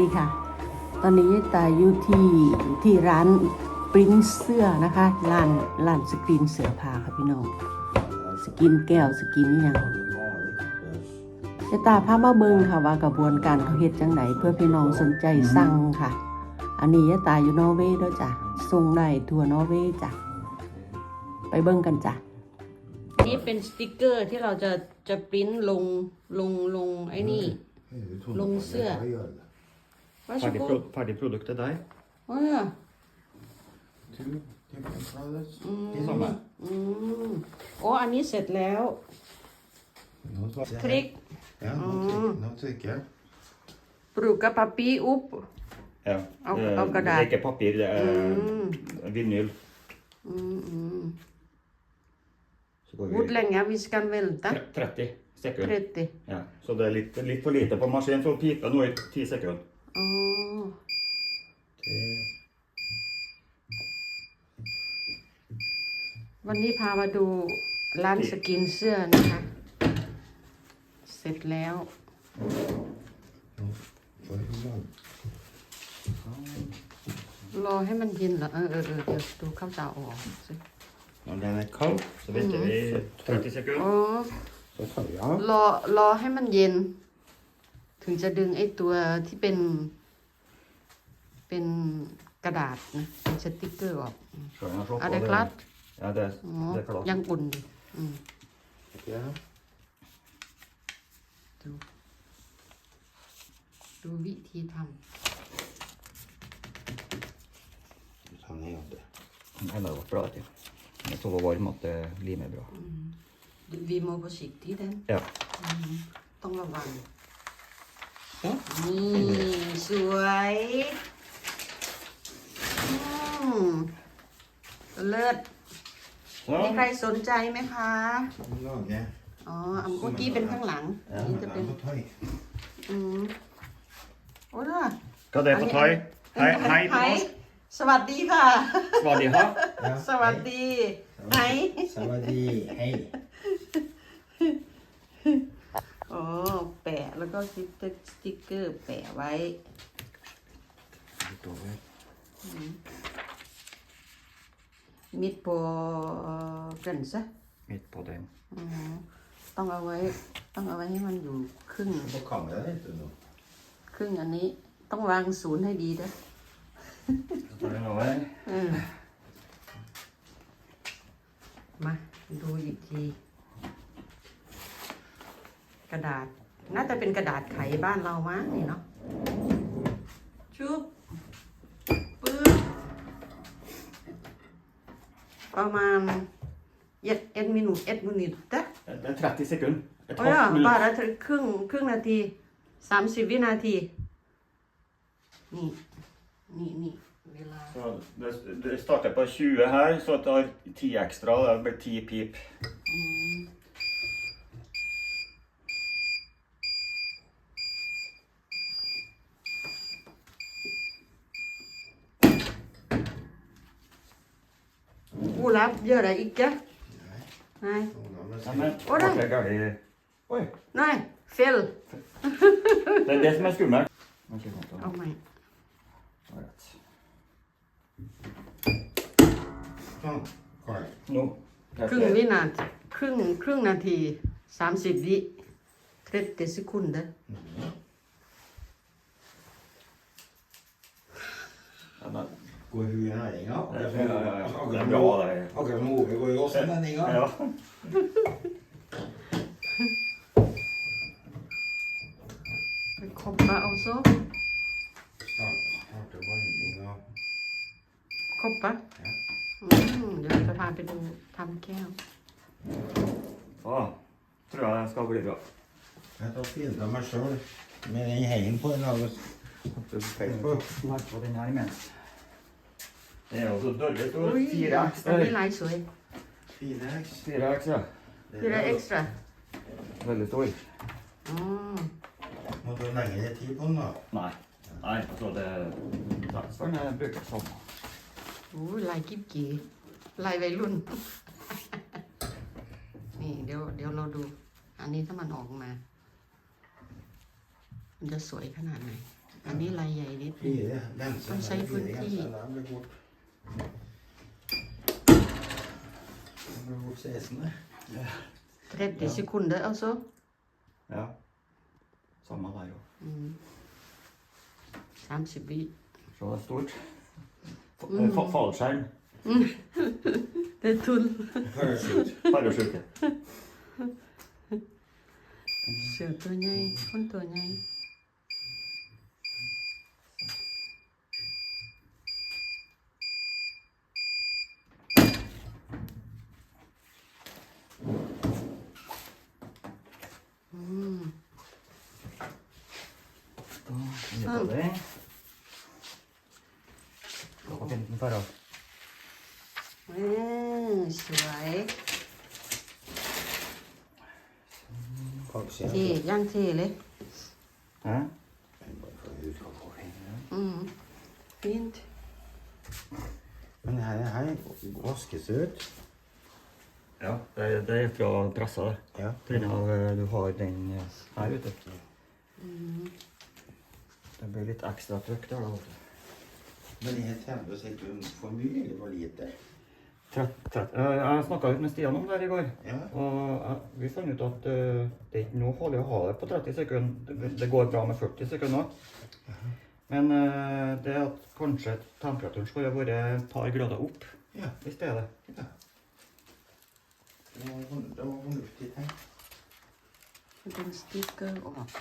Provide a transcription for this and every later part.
ดีค่ะ ตอนนี้ตายอยู่ที่ที่ร้านปริ้นเสื้อนะคะ ร้านร้านสกรีนเสื้อผ้าค่ะพี่น้อง สกรีนแก้วสกรีนนี่ยังจะตาผ้ามาเบิงค่ะว่ากระบวนการเขาเฮ็ดจังไหนเพื่อพี่น้องสนใจสั่งค่ะ อันนี้ยะตาอยู่นอร์เวย์ด้วยจ้ะส่งได้ทัวร์นอร์เวย์จ้ะ ไปเบิ้งกันจ้ะนี่เป็นสติกเกอร์ที่เราจะจะปริ้นลงลงลงไอ้นี่ลงเสื้อ Vær så Ferdig, god. ferdig produkt til deg. Å ja. Two different products. samme. Mm. Og อันนี้เสร็จแล้ว No mm. trykker. พริก Ja, nå trykker. jeg. Bruker papir opp. Ja. Av- eh, det er ikke papir, det er mm. vinyl. อืมอืม Så går วุด vi แรงงาวิสกันเวลตะ tre- 30 sekunder. ติ Ja. Så det er litt, litt for lite på maskin, så piper noe i 10 sekunder. วันนี้พามาดูร้านสกินเสื้อนะคะ เสร็จแล้วรอให้มันเย็นเหรอ เออเออเออดี๋ยวดูข้าวเจ้าออกสิอรอรอให้มันเย็นถึงจะดึงไอ้ตัวที่เป็นเป็นกระดาษนะเป็นสติกเกอร์ออกอะไรกลัดยังอุ่นดิดูวิธีทำทำให้หมดเลยไม่เหลือปลอดเลยไม่ต้องไปไว้หมดเลยรีบไม่ปลอดวีโมบอสิกที่เด่นต้องระวังนี่สวยเลิศ มีใครสนใจไหมคะ อ๋ออันเมื่อกี้เป็นข้างหลังอันนี้จะเป็น อืม โอ้ย่็ได้ er d e อยไฮไฮสวัสดีค่ะัสดีครับสวัสดีไฮสวัสดีไฮโอ้แล้วก็สติ๊กเกอร์แปะไว้ตัวไว้มิดโปกันซะมิดโปแดงต้องเอาไว้ ต้องเอาไว้ให้มันอยู่ครึ่งครึ่งอันนี้ ต้องวางศูนย์ให้ดีนะมาดูอีกที กระดาษน่าจะเป็นกระดาษไขบ้านเรามั้งนี่เนาะชุบปึ้บประมาณเอ็ดเอ็ดมินูเอ็ดมินิตเด้30 sekunder. โอ้ย halvt บา m i n u เ t ระครึ่งครึ่งนาทีสามสิบวินาทีนี่นี่นี่เิลา Så det, det starter på 20 her, så tar 10 ekstra. og Det blir 10 pip. อื Kebab gör det inte. Nej. Nej. Oj, nej. Oj. Nej, fel. Det är det som är skummelt. Oh my. No. ครึ่งวินาทีครึ่งครึ่งนาทีสามสิบวิ30 sekunder. Mm. går hull i næringa. Akkurat som Ove går i også næringa. Ja. Det kommer altså Starte varming av kopper. Ja. Mm, det er ferdig til 5K. Ja. Tror jeg skal bli bra. Jeg tar bilde av meg sjøl med den heien på den i dag. På. På den her imens. Det er jo så dårlig. Oi, Firex. det blir lei sår. Firex. Firex, ja. Fire ekstra. Veldig stor. Mm. Må du lengre tid på den, da? Nei. Nei, altså det Takstang jeg bruker sånn. Oh, lei kipki. Lei vei lund. นี่เดี๋ยวเดี๋ยวเราดู อันนี้ถ้ามันออกมา มันจะสวยขนาดไหนอันนี้ลายใหญ่นิดนึงต้องใช้พื้นที่ som vokser hesene. 30 ja. sekunder, altså? Ja. Samme der òg. Mm. Samseby. Se, det er stort. F mm. Fallskjerm. det er tull. Parachute. over. โอเคนี่พอเราอืมสวยขอบเสียงที่ย่างที่เลยฮะ mm, mm. Fint. Men her, her vaskes det ut. Ja, det, det er fra pressa, der. Ja. Av, eh, du har den eh, her ute. Mm. Det blir litt ekstra trykk der, da. Men er 30 sekunder for mye eller for lite? Trett, trett. Jeg snakka litt med Stian om det her i går. Ja. Og eh, vi fant ut at eh, det er ikke noe hold å ha det på 30 sekunder. Det, går bra med 40 sekunder òg. Men uh, det at kanskje temperaturen skulle vært et par grader opp ja. i stedet. Ja. Det var fornuftig tenkt. Den stikker opp.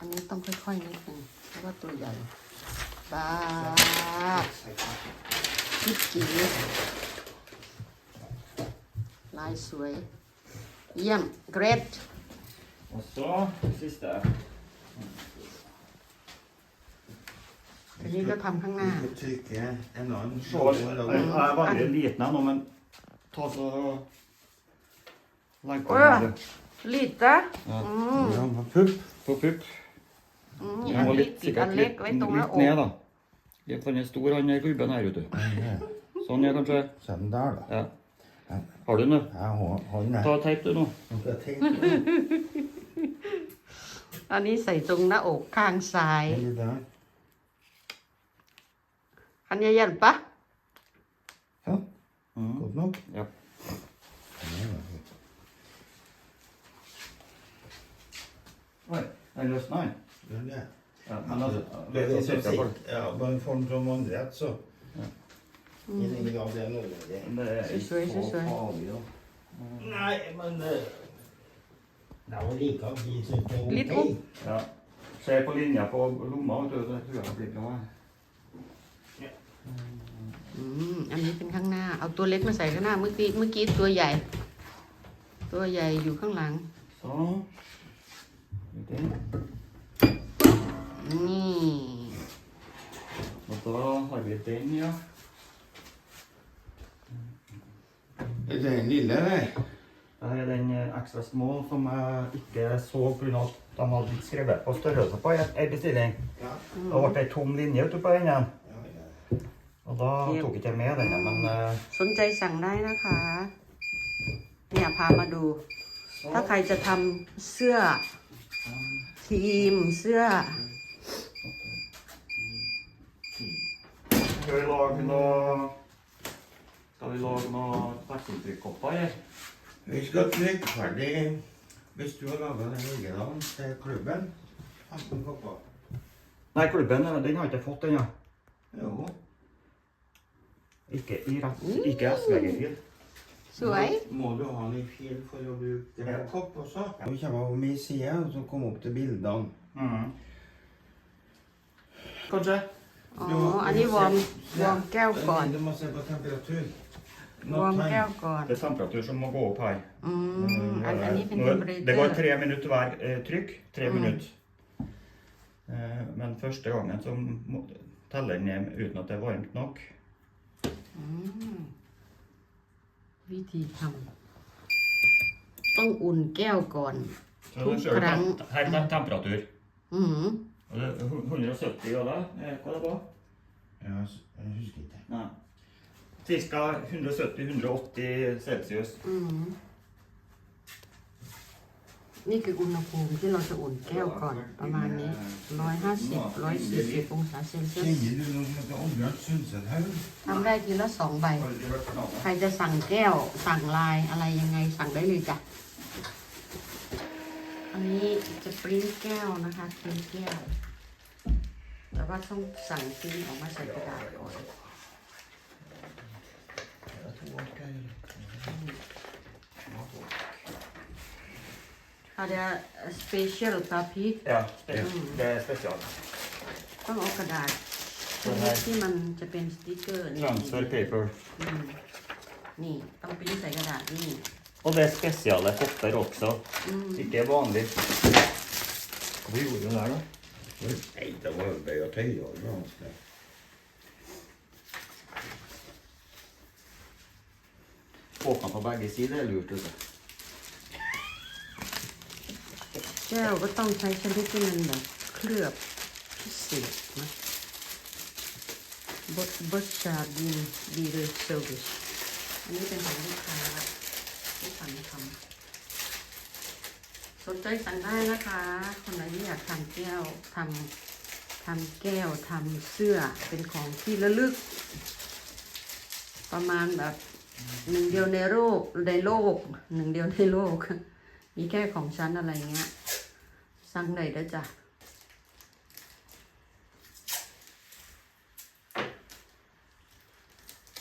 อันนี้ต้องค่อยๆนิดนึงเพราะว่าตัวใหญ่บ้าบคิดกี่ลายสวยเยี่ยมเกรดโอ้โสิสเตอร์ทีนี้ก็ทำข้างหน้าอออออันนนนนนีี้้้กกทำา Mm, den var er litt, sikkert litt, er litt ned, da. Litt, han er stor, han gubben her, vet du. Er- sånn er kanskje. Sånn der, da. Ja. Har du noe? Jeg har noe. Ta teip, du, nå. อันนี้ใส่ตรงหน้าอกข้างซ้ายอันนี้ยันปะครับกดนกครับเฮ้ยไอ้รถน้อย Men, det- Ja, han hade, det är det som sikt, ja, men från från Mondrätt så. Ingen gav det någon idé. Sysvei, sysvei. Nei, men eh, det var like å bli så ok. Litt opp. Ja. Se på linja på lomma, vet du. så tror jeg det blir noe. อืมอันนี้เป็นข้างหน้าเอาตัวเล็กมาใส่ข้างหน้าเมื่อกี้เมื่อกี้ตัวใหญ่ ตัวใหญ่อยู่ข้างหลัง Sånn. Litt inn. นี่มาตัวหอยเบเต็นเนี่ย Det er den lille, eller? Det er den ekstra small som jeg ikke så pga. at de hadde skrevet på størrelse på ei bestilling. Ja. Da ble det ei tom linje ute på den igjen. Og da tok ikke jeg med denne, men สนใจสั่งได้นะคะ เนี่ยพามาดู ถ้าใครจะทำเสื้อทีมเสื้อ skal vi lage noe Skal vi lage noe persontrykkopper, eller? Vi skal trykke ferdig Hvis du har laga den Helgeland til klubben 15 kopper. Nei, klubben eh, den har jeg ikke fått ennå. Jo. Ikke i rett Ikke SV-fil. Så jeg. Må du ha litt fil for å bruke ja. kopp også? Nå Vi kommer over min side og så kommer opp til bildene. Mm. Kanskje. อ๋อ อันนี้วอร์มวอร์มแก้วก่อน Du måste ha temperatur. วอร์ม Not แก้ว time. ก่อน Det är samtemperatur som må gå opp her. อืม Nå อัน er อันนี้ det- เป็น nå เทมเปอ er- เรเจ det อ går ร์ tre minutter hver eh, trykk. Tre minutter. Eh, men første gangen så må, teller den hjem uten at det er varmt nok. วิธีทำต้องอุ่นแก้วก่อน Så du Tok ser jo tem- her er tem- temperatur. อืม170 dollar. Kolla på. Jag, jag husker inte. Nej. Cirka 170-180 Celsius. Mm. นี่คืออุณหภูมิที่เราจะอุ่นแก้วก่อนประมาณนี้150 140องศาเซนเซียส Kjenner du noe som heter Oddbjørn Sundsethaug? ทำได้ทีละสองใบ Har du vært på Nav? ใครจะสั่งแก้วสั่งลายอะไรยังไงสั่งได้เลยจ้ะอันนี้จะปริ้นแก้วนะคะปริ้นแก้วแต่ว่าต้องสั่งปริ้นออกมาใส่กระดาษก่อนอาจจะสเปเชียลตาพีอ่ะเดสเปเชียลต้องเอากระดาษที่มันจะเป็นสติ๊กเกอร์นี่นี่ต้องปริ้นใส่กระดาษนี่ Og det er spesiale kopper også. Mm. Ikke vanlig. Hva gjorde du der, da? Nei, det var arbeid og tøy. Og ganske. Åpna på begge sider er lurt, vet du. Det er jo tannkjente litt innan det. Kløp pussejettene. Bortsett din virus, saugus. ที่สังทำสนใจสั่งได้นะคะ คนไหนที่อยากทำแก้วทำทำแก้ว ทำเสื้อ เป็นของที่ระลึก ประมาณแบบหนึ่งเดียวในโลก ในโลกหนึ่งเดียวในโลก มีแค่ของชั้นอะไรเงี้ย สั่งได้ด้วยจ้ะ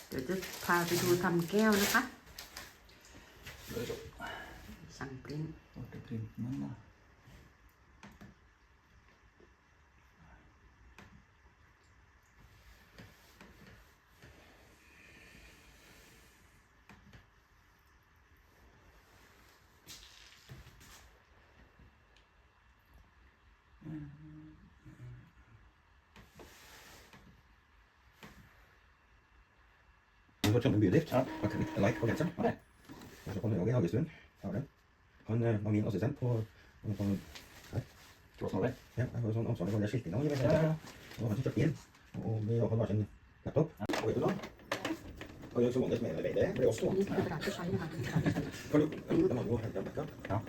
เดี๋ยวจะพาไปดูทำแก้วนะคะ sang pin Sampling. Watercream. Mana? Wordt zo'n buurlift? Ja. Pak een lijk, pak het zo. Han kommer eh, over i Hagestuen. Han var min assistent på, på Klåstadvei. Ja, jeg var sånn ansvarlig for alle skiltinga. Ja, ja, ja. Det var han som kjøpte inn. Og vi hadde hver sin laptop. Og vet du da? Og jeg som vanlig medarbeidere ble oss stående. For det var jo helt rebekka. Ja.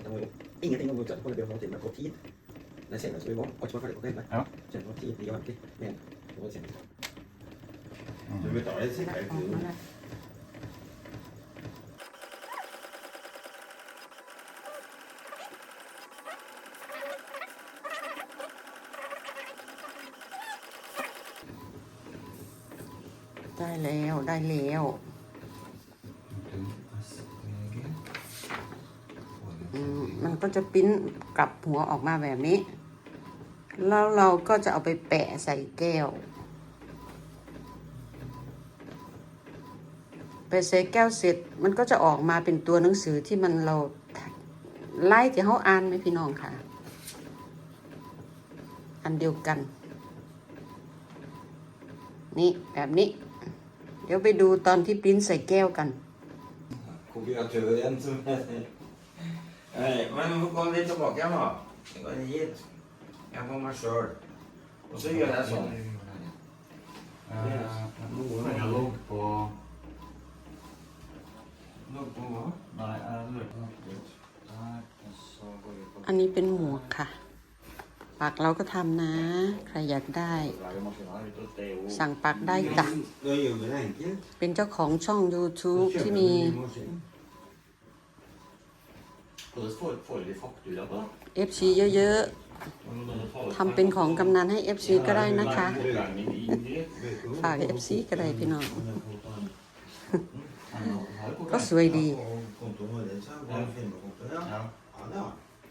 Det var jo ingenting å utsette på. Det ble til og med på tid. Det seneste vi var, alt var ferdig på kvelden. Ja. Senere var 10.59. Men det var det seneste. Mm. Du betaler sikkert แล้ว ได้แล้ว มันก็จะปิ้นกลับหัวออกมาแบบนี้ แล้วเราก็จะเอาไปแปะใส่แก้ว ไปใส่แก้วเสร็จ มันก็จะออกมาเป็นตัวหนังสือที่มันเราไล่ที่เขาอ่านไหมพี่น้องค่ะ อันเดียวกัน นี่แบบนี้ดี๋ยวไปดูตอนที่ปริ้นใส่แก้วกันคุณพี่เอาเธอเรียนสุดอไอ้มันมุกคนเรีนจะบอกแก้วหรอก็ยี่ห้อแก้วมาชดผมซื้ออยู่แล้วสองลูกนีคือลูก่อลอไม่อันนี้เป็นหมวกค่ะปักเราก็ทำนะ ใครอยากได้ สั่งปักได้จ้ะเป็นเจ้าของช่อง YouTube ที่มีเอฟซีเยอะๆทำเป็นของกำนันให้เอฟซีก็ได้นะคะ ฝากเอฟซีก็ได้พี่น้องก็สวยดี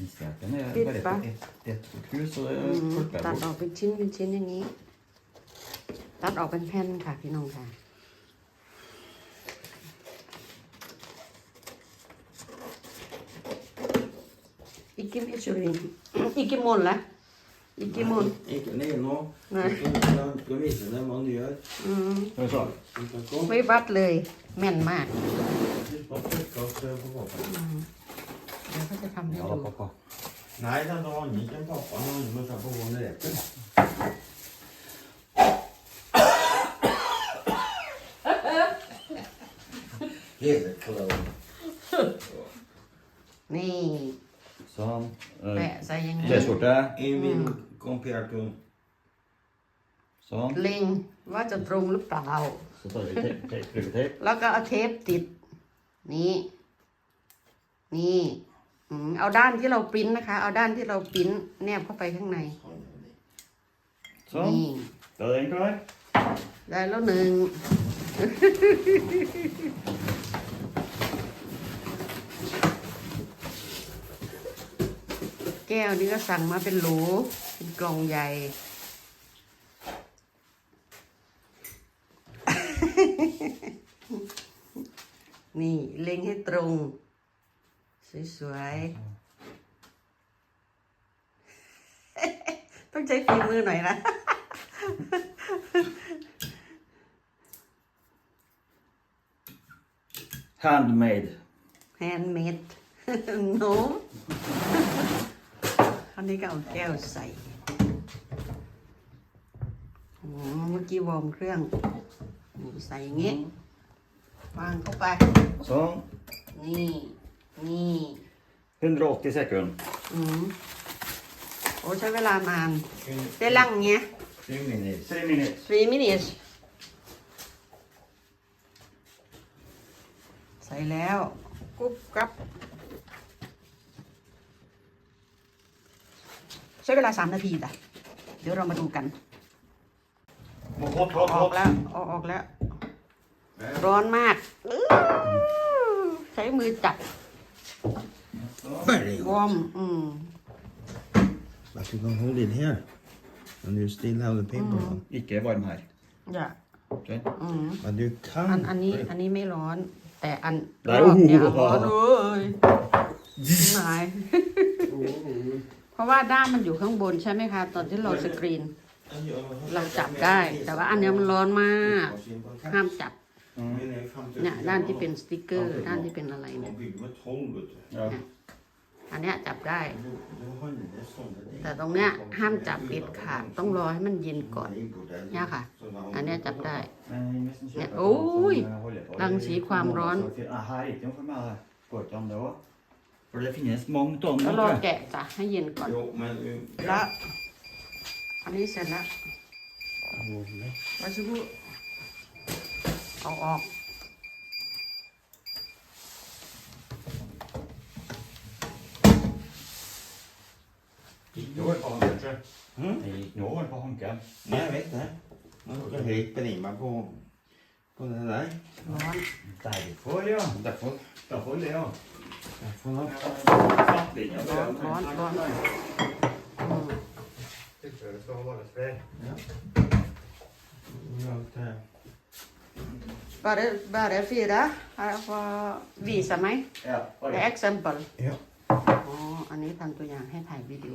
ตัดออกเป็นชิ้นเป็นชิ้นอย่างนี้ ตัดออกเป็นแผ่นค่ะพี่น้องค่ะ อีกกี่มรชลินอีกกี่มลละอีกกี่มลอีกนี่เนาะนะก็มีสินะมันเยอะไม่บัดเลย แม่นมากเดี๋ยวเขาจะทำให้ดู봐나이다너이젠봐어느이거잡고오늘예ูเรียกเลยเขาเรานี่ซ้อมแปะใส่ยังไง t s k j o r t ะอีมินคอมเพ์ตูซ้อมลิงว่าจะตรงหรือเปล่าแล้วก็เอาเทปติดนี้นี่เอาด้านที่เราปริ้นนะคะ เอาด้านที่เราปริ้น แนบเข้าไปข้างในสอนี่ิมเ één k l ได้แล้วหนึ่ง แก้วนี้ก็สั่งมาเป็นโหลเป็นกล่องใหญ่ นี่เล็งให้ตรงสวยๆต้องใช้ฝีมือหน่อยนะ handmade handmade no คราวนี้ก็เอาแก้วใส่เมื่อกี้วอร์มเครื่องใส่เงี้ยวางเข้าไปสองนี่นี่180 sekunder. อืมโอ้ใช้เวลานานไดนลังเงี้ยส h r e e minutes. 3 minuter. 3 minutes ใส่แล้ว กุ๊บกับใช้เวลา3นาทีจ้ะเดี๋ยวเรามาดูกันออกแล้วออกออกแล้ว ร้อนมากใช้มือจับ Very good. Warm. Mm. But you can hold it here. And you still have the paper on. Ikke varm her. Yeah. Okay. Mm. But you อัน can. อันนี้ อันนี้ไม่ร้อน แต่อันไหนรอบเนี้ยโอ้โหร้อนเอ้ยหนเพราะว่าด้ามมันอยู่ข้างบนใช่ไหมคะ ตอนที่เราสกรีน เราจับได้ แต่ว่าอันนี้มันร้อนมาก ห้ามจับเนี่ยด้านที่เป็นสติกเกอร์ ด้านที่เป็นอะไรเนี่ยอันนี้จับได้ แต่ตรงเนี้ยห้ามจับปิดขาดต้องรอให้มันเย็นก่อนเนี่ยค่ะ อันนี้จับได้เนี่ยโอ้ยรังสีความร้อนแล้วรอแกะจ้ะให้เย็นก่อนแล้วอันนี้เสร็จแล้วไาชิบุเอาออก ikke over på Hanke. Mm? Jeg gikk nå over på hm? Hanke. Nei, jeg vet det. på, på Derfor, ja. Derfor, ja. Derfor, ja. Bare, bare fire. jeg får vise meg. Ja, bare. Det er eksempel. Ja. อันนี้ทำตัวอย่างให้ถ่ายวีดีโอ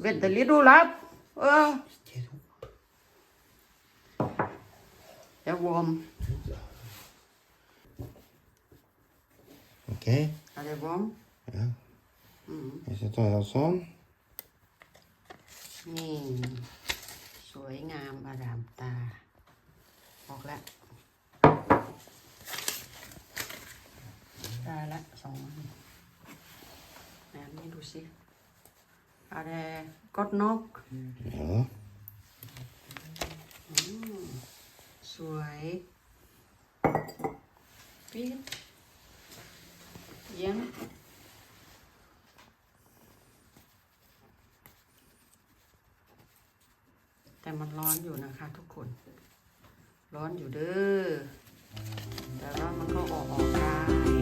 เวนเตอลิดูรับเออแล้ววอมโอเคอะไรวอมอืมอีกตัวสองนี่สวยงามอรามตาบอกแล้วตาละสองอนี่ดูสิอะไรก็นก สวยปี๊ดยังแต่มันร้อนอยู่นะคะทุกคน ร้อนอยู่เด้อแต่ว่ามันก็ออกออกได้